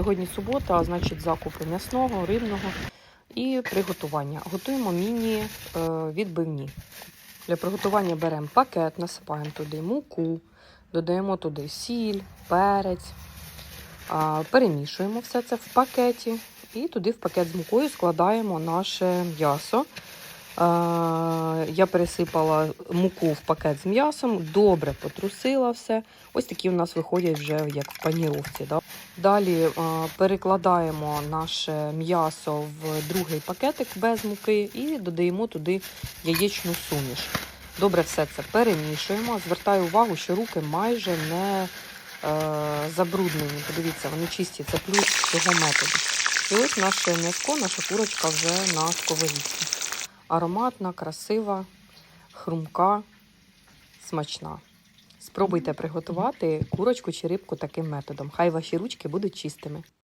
Сьогодні субота, а значить закупи м'ясного, рибного і приготування. Готуємо міні-відбивні. Для приготування беремо пакет, насипаємо туди муку, додаємо туди сіль, перець, перемішуємо все це в пакеті і туди в пакет з мукою складаємо наше м'ясо. Я пересипала муку в пакет з м'ясом, добре потрусила все. Ось такі у нас виходять вже як в паніровці. Да? Далі а, перекладаємо наше м'ясо в другий пакетик без муки і додаємо туди яєчну суміш. Добре все це перемішуємо. Звертаю увагу, що руки майже не е, забруднені. Подивіться, вони чисті. Це плюс цього методу. І ось наше м'яско, наша курочка вже на сковорідці. Ароматна, красива, хрумка, смачна. Спробуйте приготувати курочку чи рибку таким методом. Хай ваші ручки будуть чистими.